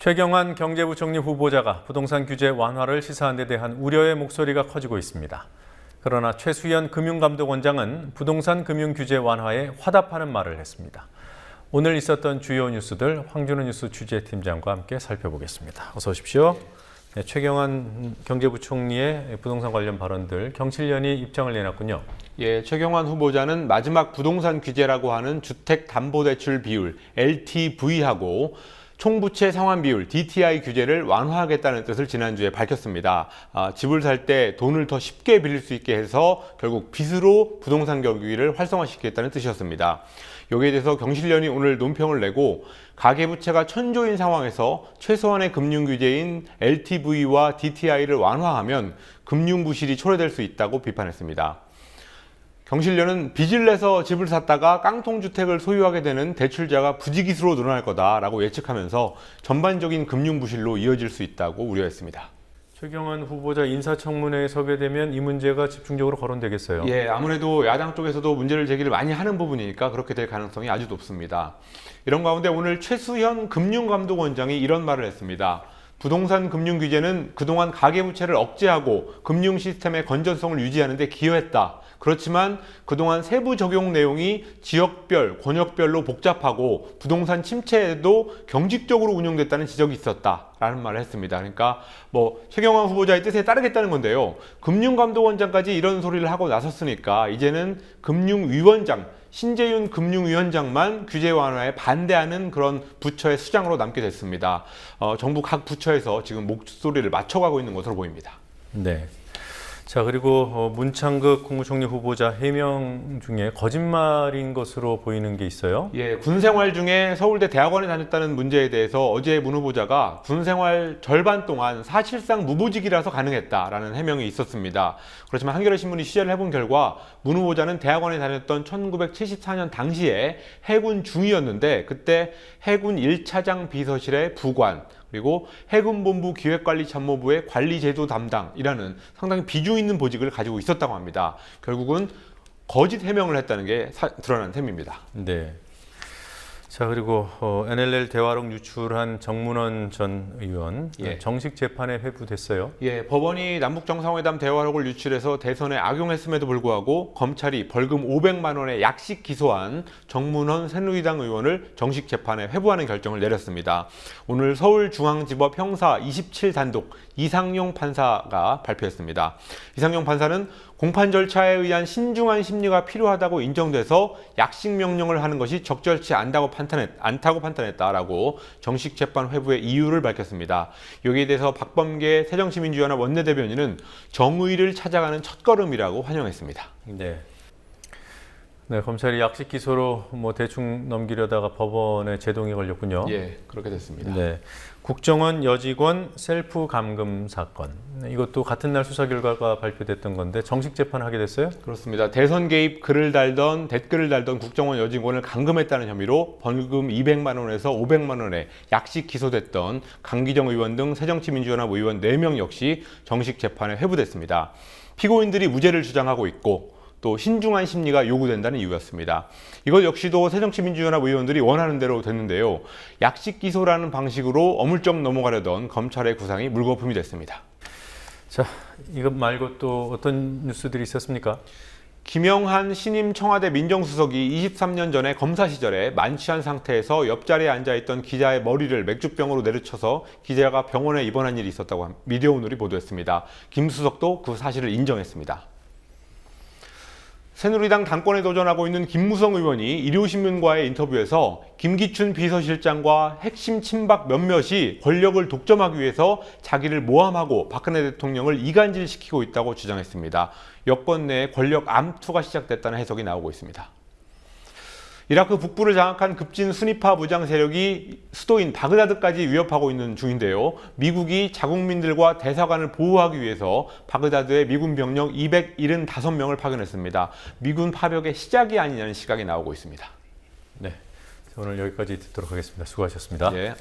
최경환 경제부총리 후보자가 부동산 규제 완화를 시사한 데 대한 우려의 목소리가 커지고 있습니다. 그러나 최수연 금융감독원장은 부동산 금융 규제 완화에 화답하는 말을 했습니다. 오늘 있었던 주요 뉴스들 황준우 뉴스 취재팀장과 함께 살펴보겠습니다. 어서 오십시오. 네, 최경환 경제부총리의 부동산 관련 발언들 경실련이 입장을 내놨군요. 예, 최경환 후보자는 마지막 부동산 규제라고 하는 주택담보대출 비율 LTV하고 총부채 상환 비율 DTI 규제를 완화하겠다는 뜻을 지난주에 밝혔습니다. 아, 집을 살 때 돈을 더 쉽게 빌릴 수 있게 해서 결국 빚으로 부동산 경기를 활성화시키겠다는 뜻이었습니다. 여기에 대해서 경실련이 오늘 논평을 내고 가계부채가 천조인 상황에서 최소한의 금융 규제인 LTV와 DTI를 완화하면 금융 부실이 초래될 수 있다고 비판했습니다. 경실련은 빚을 내서 집을 샀다가 깡통주택을 소유하게 되는 대출자가 부지기수로 늘어날 거다라고 예측하면서 전반적인 금융 부실로 이어질 수 있다고 우려했습니다. 최경환 후보자 인사청문회에 서게 되면 이 문제가 집중적으로 거론되겠어요. 예, 아무래도 야당 쪽에서도 문제를 제기를 많이 하는 부분이니까 그렇게 될 가능성이 아주 높습니다. 이런 가운데 오늘 최수현 금융감독원장이 이런 말을 했습니다. 부동산 금융 규제는 그동안 가계부채를 억제하고 금융 시스템의 건전성을 유지하는 데 기여했다. 그렇지만 그동안 세부 적용 내용이 지역별, 권역별로 복잡하고 부동산 침체에도 경직적으로 운영됐다는 지적이 있었다 라는 말을 했습니다. 그러니까 뭐 최경환 후보자의 뜻에 따르겠다는 건데요. 금융감독원장까지 이런 소리를 하고 나섰으니까 이제는 금융위원장 신재윤 금융위원장만 규제 완화에 반대하는 그런 부처의 수장으로 남게 됐습니다. 어, 정부 각 부처에서 지금 목소리를 맞춰가고 있는 것으로 보입니다. 네. 자 그리고 어, 문창극 국무총리 후보자 해명 중에 거짓말인 것으로 보이는 게 있어요. 예, 군 생활 중에 서울대 대학원에 다녔다는 문제에 대해서 어제 문 후보자가 군 생활 절반 동안 사실상 무보직이라서 가능했다라는 해명이 있었습니다. 그렇지만 한겨레 신문이 취재를 해본 결과 문 후보자는 대학원에 다녔던 1974년 당시에 해군 중이었는데 그때 해군 1차장 비서실의 부관 그리고 해군본부 기획관리참모부의 관리제도 담당이라는 상당히 비중 있는 보직을 가지고 있었다고 합니다. 결국은 거짓 해명을 했다는 게 사- 드러난 셈입니다. 네. 자 그리고 어, NLL 대화록 유출한 정문원 전 의원 예. 정식 재판에 회부됐어요. 예, 법원이 남북 정상회담 대화록을 유출해서 대선에 악용했음에도 불구하고 검찰이 벌금 500만 원의 약식 기소한 정문원 새누리당 의원을 정식 재판에 회부하는 결정을 내렸습니다. 오늘 서울중앙지법 형사 27단독 이상용 판사가 발표했습니다. 이상용 판사는 공판 절차에 의한 신중한 심리가 필요하다고 인정돼서 약식 명령을 하는 것이 적절치 않다고 판단 했, 않다고 판단했다라고 정식 재판 회부의 이유를 밝혔습니다. 여기에 대해서 박범계 새정치민주연합 원내대변인은 정의를 찾아가는 첫걸음이라고 환영했습니다. 네. 네 검찰이 약식 기소로 뭐 대충 넘기려다가 법원에 제동이 걸렸군요. 예, 그렇게 됐습니다. 네. 국정원 여직원 셀프 감금 사건 네, 이것도 같은 날 수사 결과가 발표됐던 건데 정식 재판하게 됐어요? 그렇습니다. 대선 개입 글을 달던 댓글을 달던 국정원 여직원을 감금했다는 혐의로 벌금 200만 원에서 500만 원에 약식 기소됐던 강기정 의원 등 새정치민주연합 의원 4명 역시 정식 재판에 회부됐습니다. 피고인들이 무죄를 주장하고 있고 또 신중한 심리가 요구된다는 이유였습니다. 이것 역시도 새정치민주연합 의원들이 원하는 대로 됐는데요. 약식 기소라는 방식으로 어물쩍 넘어가려던 검찰의 구상이 물거품이 됐습니다. 자, 이것 말고 또 어떤 뉴스들이 있었습니까? 김영한 신임 청와대 민정수석이 23년 전에 검사 시절에 만취한 상태에서 옆자리에 앉아있던 기자의 머리를 맥주병으로 내리쳐서 기자가 병원에 입원한 일이 있었다고 함- 미디어오늘이 보도했습니다. 김 수석도 그 사실을 인정했습니다. 새누리당 당권에 도전하고 있는 김무성 의원이 일요신문과의 인터뷰에서 김기춘 비서실장과 핵심 친박 몇몇이 권력을 독점하기 위해서 자기를 모함하고 박근혜 대통령을 이간질시키고 있다고 주장했습니다. 여권 내에 권력 암투가 시작됐다는 해석이 나오고 있습니다. 이라크 북부를 장악한 급진 순위파 무장 세력이 수도인 바그다드까지 위협하고 있는 중인데요. 미국이 자국민들과 대사관을 보호하기 위해서 바그다드에 미군 병력 275명을 파견했습니다. 미군 파병의 시작이 아니냐는 시각이 나오고 있습니다. 네. 오늘 여기까지 듣도록 하겠습니다. 수고하셨습니다. 예.